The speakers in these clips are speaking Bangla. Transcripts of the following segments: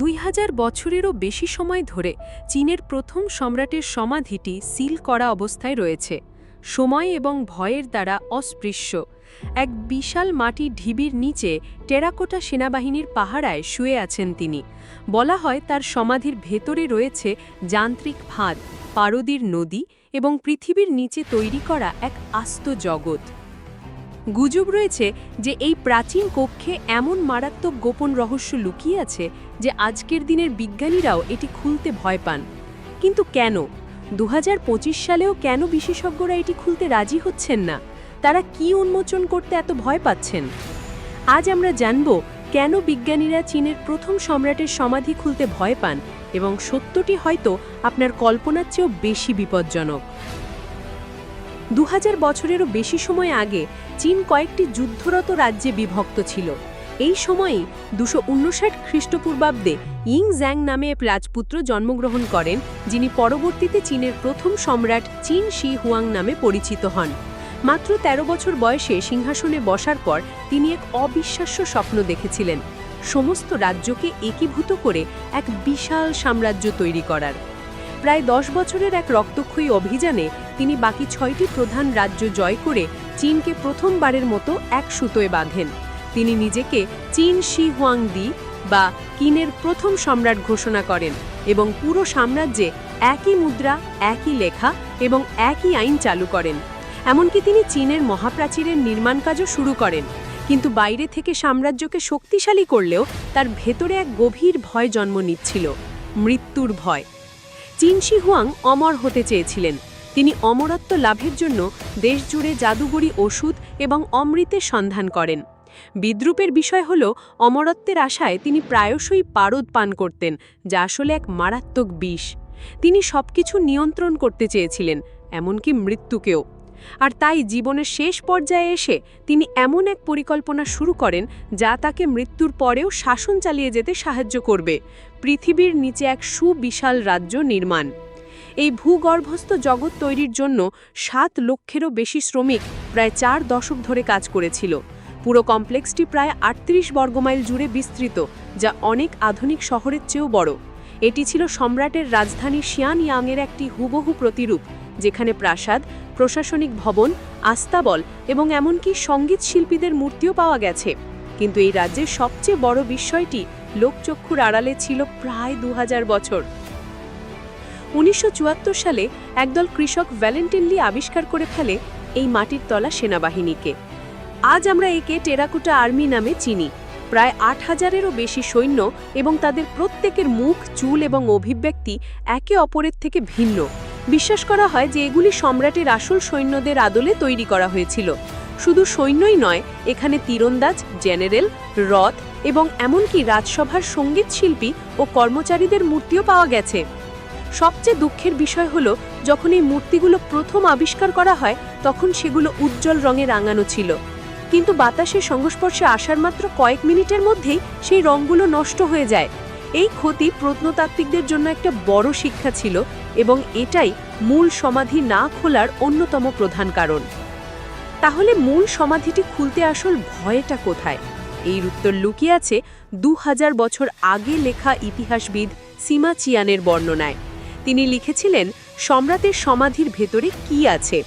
দুই হাজার বছরেরও বেশি সময় ধরে চীনের প্রথম সম্রাটের সমাধিটি সিল করা অবস্থায় রয়েছে। সময় এবং ভয়ের দ্বারা অস্পৃশ্য। এক বিশাল মাটির ঢিবির নিচে টেরাকোটা সেনাবাহিনীর পাহারায় শুয়ে আছেন তিনি। বলা হয় তার সমাধির ভেতরে রয়েছে যান্ত্রিক ফাঁদ, পারদীর নদী এবং পৃথিবীর নিচে তৈরি করা এক আস্ত জগৎ। গুজব রয়েছে যে এই প্রাচীন কক্ষে এমন মারাত্মক গোপন রহস্য লুকিয়ে আছে যে আজকের দিনের বিজ্ঞানীরাও এটি খুলতে ভয় পান। কিন্তু কেন? দু হাজার পঁচিশ সালেও কেন বিশেষজ্ঞরা এটি খুলতে রাজি হচ্ছেন না? তারা কি উন্মোচন করতে এত ভয় পাচ্ছেন? আজ আমরা জানব কেন বিজ্ঞানীরা চীনের প্রথম সম্রাটের সমাধি খুলতে ভয় পান এবং সত্যটি হয়তো আপনার কল্পনার চেয়েও বেশি বিপজ্জনক। দু হাজার বছরেরও বেশি সময় আগে চীন কয়েকটি যুদ্ধরত রাজ্যে বিভক্ত ছিল। এই সময়েই দুশো উনষাট খ্রিস্টপূর্বাব্দে ইং জ্যাং নামে এক রাজপুত্র জন্মগ্রহণ করেন, যিনি পরবর্তীতে চীনের প্রথম সম্রাট চীন শি হুয়াং নামে পরিচিত হন। মাত্র ১৩ বছর বয়সে সিংহাসনে বসার পর তিনি এক অবিশ্বাস্য স্বপ্ন দেখেছিলেন। সমস্ত রাজ্যকে একীভূত করে এক বিশাল সাম্রাজ্য তৈরি করার। প্রায় দশ বছরের এক রক্তক্ষয়ী অভিযানে তিনি বাকি ছয়টি প্রধান রাজ্য জয় করে চীনকে প্রথমবারের মতো এক সুতোয় বাঁধেন। তিনি নিজেকে চীন শি হুয়াং দি বা কিনের প্রথম সম্রাট ঘোষণা করেন এবং পুরো সাম্রাজ্যে একই মুদ্রা, একই লেখা এবং একই আইন চালু করেন। এমনকি তিনি চীনের মহাপ্রাচীরের নির্মাণ কাজও শুরু করেন। কিন্তু বাইরে থেকে সাম্রাজ্যকে শক্তিশালী করলেও তার ভেতরে এক গভীর ভয় জন্ম নিচ্ছিল, মৃত্যুর ভয়। চীন শি হুয়াং অমর হতে চেয়েছিলেন। তিনি অমরত্ব লাভের জন্য দেশজুড়ে জাদুগরি ওষুধ এবং অমৃতের সন্ধান করেন। বিদ্রুপের বিষয় হল, অমরত্বের আশায় তিনি প্রায়শই পারদ পান করতেন, যা আসলে এক মারাত্মক বিষ। তিনি সবকিছু নিয়ন্ত্রণ করতে চেয়েছিলেন, এমনকি মৃত্যুকেও। আর তাই জীবনের শেষ পর্যায়ে এসে তিনি এমন এক পরিকল্পনা শুরু করেন যা তাকে মৃত্যুর পরেও শাসন চালিয়ে যেতে সাহায্য করবে, পৃথিবীর নিচে এক সুবিশাল রাজ্য নির্মাণ। এই ভূগর্ভস্থ জগৎ তৈরির জন্য সাত লক্ষেরও বেশি শ্রমিক প্রায় চার দশক ধরে কাজ করেছিল। পুরো কমপ্লেক্সটি প্রায় আটত্রিশ বর্গমাইল জুড়ে বিস্তৃত, যা অনেক আধুনিক শহরের চেয়েও বড়। এটি ছিল সম্রাটের রাজধানী শিয়ান ইয়াংয়ের একটি হুবহু প্রতিরূপ। যেখানে প্রাসাদ, প্রশাসনিক ভবন আস্তাবল এবং এমনকি সংগীত শিল্পীদের মূর্তিও পাওয়া গেছে। কিন্তু এই রাজ্যের সবচেয়ে বড় বিস্ময়টি লোকচক্ষুর আড়ালে ছিল প্রায় দু হাজার বছর। উনিশশো চুয়াত্তর সালে একদল কৃষক ভ্যালেন্টিনলি আবিষ্কার করে ফেলে এই মাটির তলা সেনাবাহিনীকে। আজ আমরা একে টেরাকুটা আর্মি নামে চিনি। প্রায় আট হাজারেরও বেশি সৈন্য এবং তাদের প্রত্যেকের মুখ, চুল এবং অভিব্যক্তি একে অপরের থেকে ভিন্ন। বিশ্বাস করা হয় যে এগুলি সম্রাটের আসল সৈন্যদের আদলে তৈরি করা হয়েছিল। শুধু সৈন্যই নয়, এখানে তীরন্দাজ, জেনারেল, রথ এবং এমনকি রাজসভার সংগীত শিল্পী ও কর্মচারীদের মূর্তিও পাওয়া গেছে। সবচেয়ে দুঃখের বিষয় হলো, যখন এই মূর্তিগুলো প্রথম আবিষ্কার করা হয়, তখন সেগুলো উজ্জ্বল রঙে রাঙানো ছিল। কিন্তু বাতাসের সংস্পর্শে আসার মাত্র কয়েক মিনিটের মধ্যেই সেই রঙগুলো নষ্ট হয়ে যায়। এই ক্ষতি প্রত্নতাত্ত্বিকদের জন্য একটা বড় শিক্ষা ছিল এবং এটাই মূল সমাধি না খোলার অন্যতম প্রধান কারণ। তাহলে মূল সমাধিটি খুলতে আসল ভয়টা কোথায়? এই উত্তর লুকিয়ে আছে দু হাজার বছর আগে লেখা ইতিহাসবিদ সীমা চিয়ানের বর্ণনায়। তিনি লিখেছিলেন, সম্রাটের সমাধির ভেতরে কি আছে?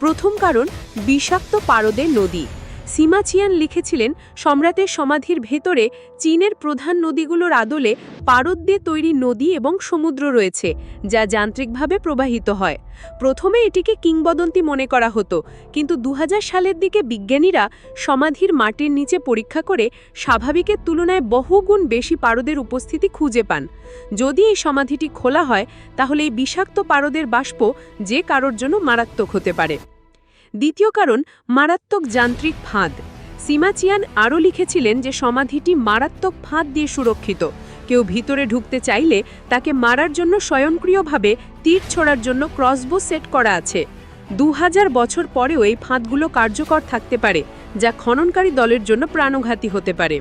প্রথম কারণ, বিষাক্ত পারদের নদী। সিমাচিয়ান লিখেছিলেন, সম্রাটের সমাধির ভেতরে চীনের প্রধান নদীগুলোর আদলে পারদ দিয়ে তৈরি নদী এবং সমুদ্র রয়েছে, যা যান্ত্রিকভাবে প্রবাহিত হয়। প্রথমে এটিকে কিংবদন্তি মনে করা হতো, কিন্তু দু হাজার সালের দিকে বিজ্ঞানীরা সমাধির মাটির নিচে পরীক্ষা করে স্বাভাবিকের তুলনায় বহুগুণ বেশি পারদের উপস্থিতি খুঁজে পান। যদি এই সমাধিটি খোলা হয়, তাহলে এই বিষাক্ত পারদের বাষ্প যে কারোর জন্য মারাত্মক হতে পারে। দ্বিতীয় কারণ, মারাত্মক যান্ত্রিক ফাঁদ। সিমাচিয়ান আরও লিখেছিলেন যে সমাধিটি মারাত্মক ফাঁদ দিয়ে সুরক্ষিত। কেউ ভিতরে ঢুকতে চাইলে তাকে মারার জন্য স্বয়ংক্রিয়ভাবে তীর ছোড়ার জন্য ক্রসবো সেট করা আছে। দু হাজার বছর পরেও এই ফাঁদগুলো কার্যকর থাকতে পারে, যা খননকারী দলের জন্য প্রাণঘাতী হতে পারে।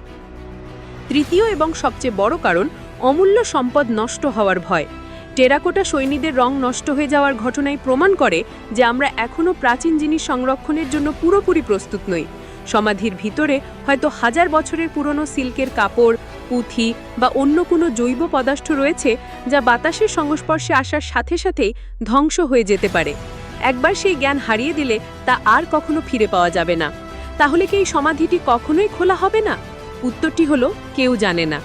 তৃতীয় এবং সবচেয়ে বড় কারণ, অমূল্য সম্পদ নষ্ট হওয়ার ভয়। টেরাকোটা সৈনিকদের রং নষ্ট হয়ে যাওয়ার ঘটনায় প্রমাণ করে যে আমরা এখনও প্রাচীন জিনিস সংরক্ষণের জন্য পুরোপুরি প্রস্তুত নই। সমাধির ভিতরে হয়তো হাজার বছরের পুরনো সিল্কের কাপড়, পুঁথি বা অন্য কোনো জৈব পদার্থ রয়েছে যা বাতাসের সংস্পর্শে আসার সাথে সাথেই ধ্বংস হয়ে যেতে পারে। একবার সেই জ্ঞান হারিয়ে দিলে তা আর কখনো ফিরে পাওয়া যাবে না। তাহলে কি এই সমাধিটি কখনোই খোলা হবে না? উত্তরটি হলো, কেউ জানে না।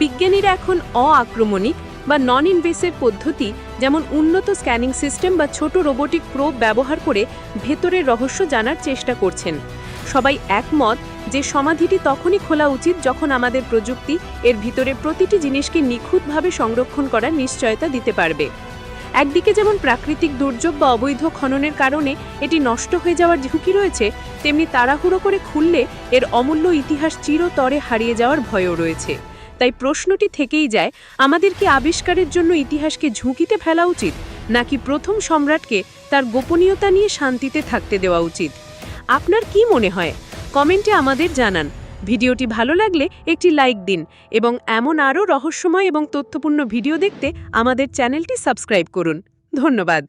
বিজ্ঞানীরা এখন অআক্রমণিক বা নন ইনভেসিভ পদ্ধতি, যেমন উন্নত স্ক্যানিং সিস্টেম বা ছোট রোবোটিক প্রোব ব্যবহার করে ভেতরের রহস্য জানার চেষ্টা করছেন। সবাই একমত যে সমাধিটি তখনই খোলা উচিত যখন আমাদের প্রযুক্তি এর ভিতরে প্রতিটি জিনিসকে নিখুঁতভাবে সংরক্ষণ করার নিশ্চয়তা দিতে পারবে। একদিকে যেমন প্রাকৃতিক দুর্যোগ বা অবৈধ খননের কারণে এটি নষ্ট হয়ে যাওয়ার ঝুঁকি রয়েছে, তেমনি তাড়াহুড়ো করে খুললে এর অমূল্য ইতিহাস চিরতরে হারিয়ে যাওয়ার ভয়ও রয়েছে। তাই প্রশ্নটি থেকেই যায়, আমাদের কি আবিষ্কারের জন্য ইতিহাসকে ঝুঁকিতে ফেলা উচিত, নাকি প্রথম সম্রাটকে তার গোপনীয়তা নিয়ে শান্তিতে থাকতে দেওয়া উচিত? আপনার কি মনে হয়? কমেন্টে আমাদের জানান। ভিডিওটি ভালো লাগলে একটি লাইক দিন এবং এমন আরও রহস্যময় এবং তথ্যপূর্ণ ভিডিও দেখতে আমাদের চ্যানেলটি সাবস্ক্রাইব করুন। ধন্যবাদ।